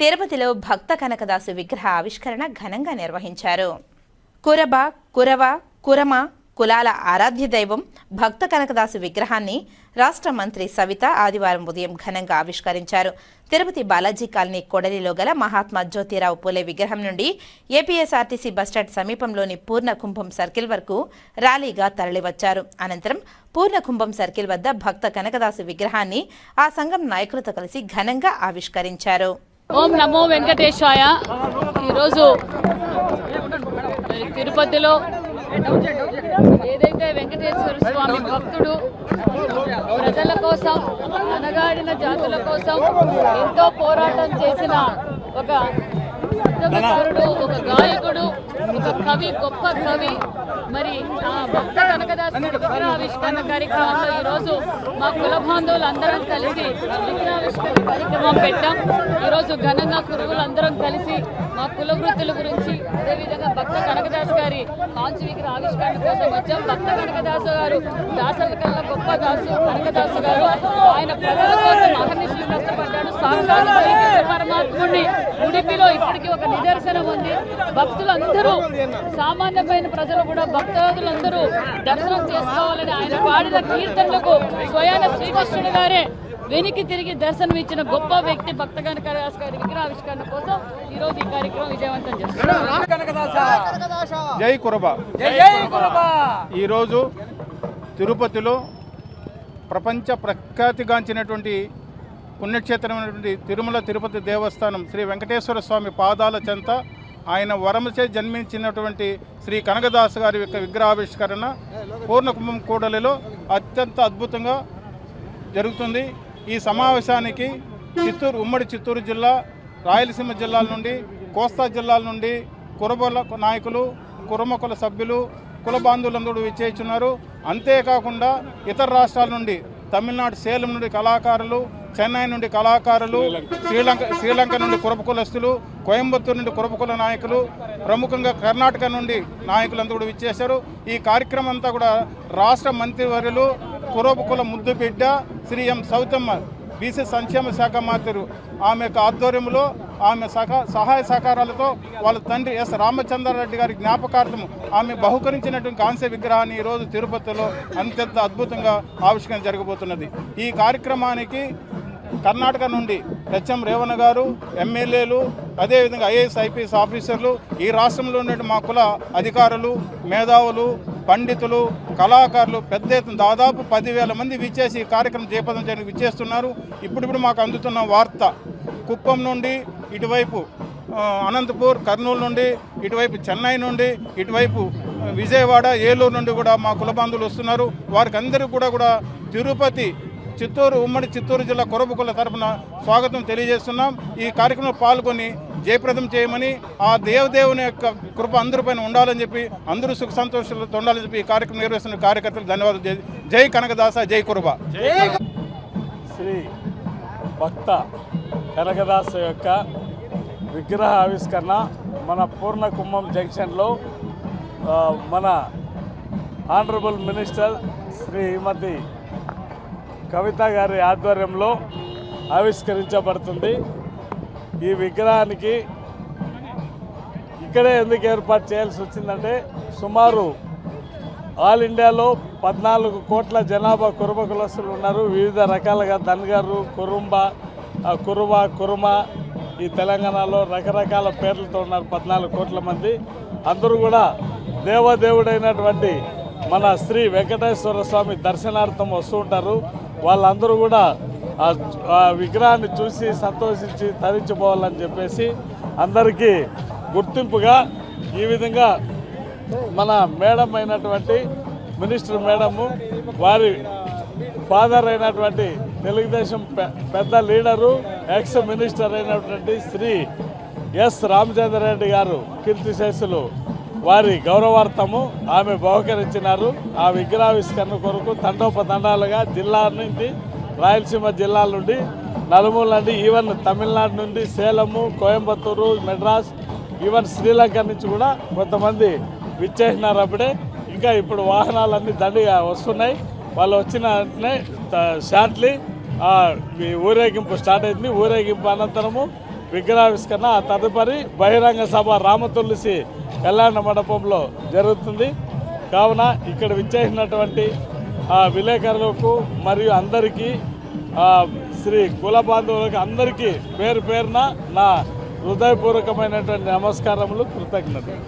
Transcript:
తిరుపతిలో భక్త కనకదాసు విగ్రహ ఆవిష్కరణ ఘనంగా నిర్వహించారు. కురబ కురవ కురమ కులాల ఆరాధ్య దైవం భక్త కనకదాసు విగ్రహాన్ని రాష్ట్ర మంత్రి సవిత ఆదివారం ఉదయం ఘనంగా ఆవిష్కరించారు. తిరుపతి బాలాజీ కాలనీ కొడలిలో గల మహాత్మా జ్యోతిరావు పూలే విగ్రహం నుండి ఏపీఎస్ఆర్టీసీ బస్టాండ్ సమీపంలోని పూర్ణ కుంభం సర్కిల్ వరకు ర్యాలీగా తరలివచ్చారు. అనంతరం పూర్ణ కుంభం సర్కిల్ వద్ద భక్త కనకదాసు విగ్రహాన్ని ఆ సంఘం నాయకులతో కలిసి ఘనంగా ఆవిష్కరించారు. ఓం నమో వెంకటేశాయ. ఈరోజు తిరుపతిలో ఏదైతే వెంకటేశ్వర స్వామి భక్తుడు ప్రజల కోసం అనగాడిన జాతుల కోసం ఎంతో పోరాటం చేసిన ఒక ఉద్యమకారుడు ఒక గాయకుడు ఒక కవి గొప్ప కవి. మరి ఆ భక్త కనకదాసు విగ్రహావిష్కరణ కార్యక్రమంలో ఈరోజు మా కుల బాంధవులు అందరం కలిసి విగ్రహావిష్కరణ కార్యక్రమం పెట్టాం. ఈరోజు ఘనంగా కురువులు అందరం కలిసి మా కుల వృత్తుల గురించి అదేవిధంగా భక్త కనకదాస్ గారి కాంచి విగ్రహ ఆవిష్కరణ కోసం వచ్చాం. భక్త కనకదాసు గారు దాసల కల్లా గొప్ప దాసు కనకదాసు గారు. ఆయన ప్రజల కోసం అహర్నిశలు కష్టపడ్డారు. సాక్షాత్ పరమాత్ముడిని ఉడిపిలో ఇప్పటికీ ఒక నిదర్శనం ఉంది. భక్తులందరూ సామాన్యమైన ప్రజలు కూడా భక్తాదులందరూ దర్శనం చేసుకోవాలని ఆయన పాడిన కీర్తనలకు స్వయాన శ్రీకృష్ణుడు గారే వెనికి తిరిగి దర్శనం ఇచ్చిన గొప్ప వ్యక్తి భక్త కనకదాస్ గారి విగ్రహావిష్కరణ కోసం ఈ రోజు ఈ కార్యక్రమం విజయవంతం చేస్తున్నారు. జై కురబ. ఈరోజు తిరుపతిలో ప్రపంచ ప్రఖ్యాతిగాంచినటువంటి పుణ్యక్షేత్రమైనటువంటి తిరుమల తిరుపతి దేవస్థానం శ్రీ వెంకటేశ్వర స్వామి పాదాల చెంత ఆయన వరమచే జన్మించినటువంటి శ్రీ కనకదాస్ గారి యొక్క విగ్రహావిష్కరణ పూర్ణకుంభం కూడలిలో అత్యంత అద్భుతంగా జరుగుతుంది. ఈ సమావేశానికి చిత్తూరు ఉమ్మడి చిత్తూరు జిల్లా రాయలసీమ జిల్లాల నుండి కోస్తా జిల్లాల నుండి కురబల నాయకులు కురమకుల సభ్యులు కుల బాంధవులందరూ విచ్చేస్తున్నారు. అంతేకాకుండా ఇతర రాష్ట్రాల నుండి తమిళనాడు సేలం నుండి కళాకారులు చెన్నై నుండి కళాకారులు శ్రీలంక శ్రీలంక నుండి కురపకులస్తులు కోయంబత్తూరు నుండి కురపకుల నాయకులు ప్రముఖంగా కర్ణాటక నుండి నాయకులంతా కూడా విచ్చేశారు. ఈ కార్యక్రమం అంతా కూడా రాష్ట్ర మంత్రివర్యులు కురపకుల ముద్దు బిడ్డ శ్రీ ఎం సౌతమ్మ బీసీ సంక్షేమ శాఖ మంత్రి ఆమె యొక్క ఆధ్వర్యంలో ఆమె సహ సహాయ సహకారాలతో వాళ్ళ తండ్రి ఎస్ రామచంద్రారెడ్డి గారి జ్ఞాపకార్థం ఆమె బహుకరించినటువంటి కాంస్య విగ్రహాన్ని ఈరోజు తిరుపతిలో అత్యంత అద్భుతంగా ఆవిష్కరణ జరగబోతున్నది. ఈ కార్యక్రమానికి కర్ణాటక నుండి హెచ్ఎం రేవణ గారు ఎమ్మెల్యేలు అదేవిధంగా ఐఏఎస్ ఐపీఎస్ ఆఫీసర్లు ఈ రాష్ట్రంలో ఉండే మా కుల అధికారులు మేధావులు పండితులు కళాకారులు పెద్ద ఎత్తున దాదాపు పదివేల మంది విచ్చేసి ఈ కార్యక్రమం చేపదం చేయడానికి విచ్చేస్తున్నారు. ఇప్పుడిప్పుడు మాకు అందుతున్న వార్త కుప్పం నుండి ఇటువైపు అనంతపూర్ కర్నూలు నుండి ఇటువైపు చెన్నై నుండి ఇటువైపు విజయవాడ ఏలూరు నుండి కూడా మా కులబంధువులు వస్తున్నారు. వారికి అందరికీ కూడా కూడా తిరుపతి చిత్తూరు ఉమ్మడి చిత్తూరు జిల్లా కొరబుకుల తరపున స్వాగతం తెలియజేస్తున్నాం. ఈ కార్యక్రమంలో పాల్గొని జయప్రదం చేయమని ఆ దేవదేవుని యొక్క కృప అందరిపైన ఉండాలని చెప్పి అందరూ సుఖ సంతోషాలతో ఉండాలని చెప్పి ఈ కార్యక్రమం నిర్వహిస్తున్న కార్యకర్తలు ధన్యవాదాలు జై- జై కనకదాస జై కురుబ. శ్రీ భక్త కనకదాస యొక్క విగ్రహ ఆవిష్కరణ మన పూర్ణ కుంభం జంక్షన్లో మన ఆనరబుల్ మినిస్టర్ శ్రీమతి కవిత గారి ఆధ్వర్యంలో ఆవిష్కరించబడుతుంది. ఈ విగ్రహానికి ఇక్కడే ఎందుకు ఏర్పాటు చేయాల్సి వచ్చిందంటే సుమారు ఆల్ ఇండియాలో పద్నాలుగు కోట్ల జనాభా కురుమ కులస్తులు ఉన్నారు. వివిధ రకాలుగా ధన్గారు కురుంబ ఆ, కురువ కురుమ ఈ తెలంగాణలో రకరకాల పేర్లతో ఉన్నారు పద్నాలుగు కోట్ల మంది. అందరూ కూడా దేవదేవుడైనటువంటి మన శ్రీ వెంకటేశ్వర స్వామి దర్శనార్థం వస్తూ ఉంటారు. వాళ్ళందరూ కూడా ఆ- విగ్రహాన్ని చూసి సంతోషించి తరించిపోవాలని చెప్పేసి అందరికీ గుర్తింపుగా ఈ విధంగా మన మేడం అయినటువంటి మినిస్టర్ మేడము వారి ఫాదర్ అయినటువంటి తెలుగుదేశం పె- పెద్ద లీడరు ఎక్స్ మినిస్టర్ అయినటువంటి శ్రీ ఎస్ రామచంద్రరెడ్డి గారు కీర్తిశేషులు వారి గౌరవార్థము ఆమె బహుకరించినారు. ఆ విగ్రహావిష్కరణ కొరకు తండోపతండాలుగా జిల్లా నుండి రాయలసీమ జిల్లాల నుండి నలుమూల నుండి ఈవెన్ తమిళనాడు నుండి సేలము కోయంబత్తూరు మెడ్రాస్ ఈవెన్ శ్రీలంక నుంచి కూడా కొంతమంది విచ్చేసినారు అప్పుడే. ఇంకా ఇప్పుడు వాహనాలన్నీ దండిగా వస్తున్నాయి. వాళ్ళు వచ్చిన వెంటనే షార్ట్లీ ఊరేగింపు స్టార్ట్ అయింది. ఊరేగింపు అనంతరము విగ్రహావిష్కరణ తదుపరి బహిరంగ సభ రామతులసి కళ్యాణ మండపంలో జరుగుతుంది. కావున ఇక్కడ విచ్చేసినటువంటి విలేకరులకు మరియు అందరికీ శ్రీ కుల బాంధవులకు అందరికీ పేరు పేరున నా హృదయపూర్వకమైనటువంటి నమస్కారములు కృతజ్ఞతలు.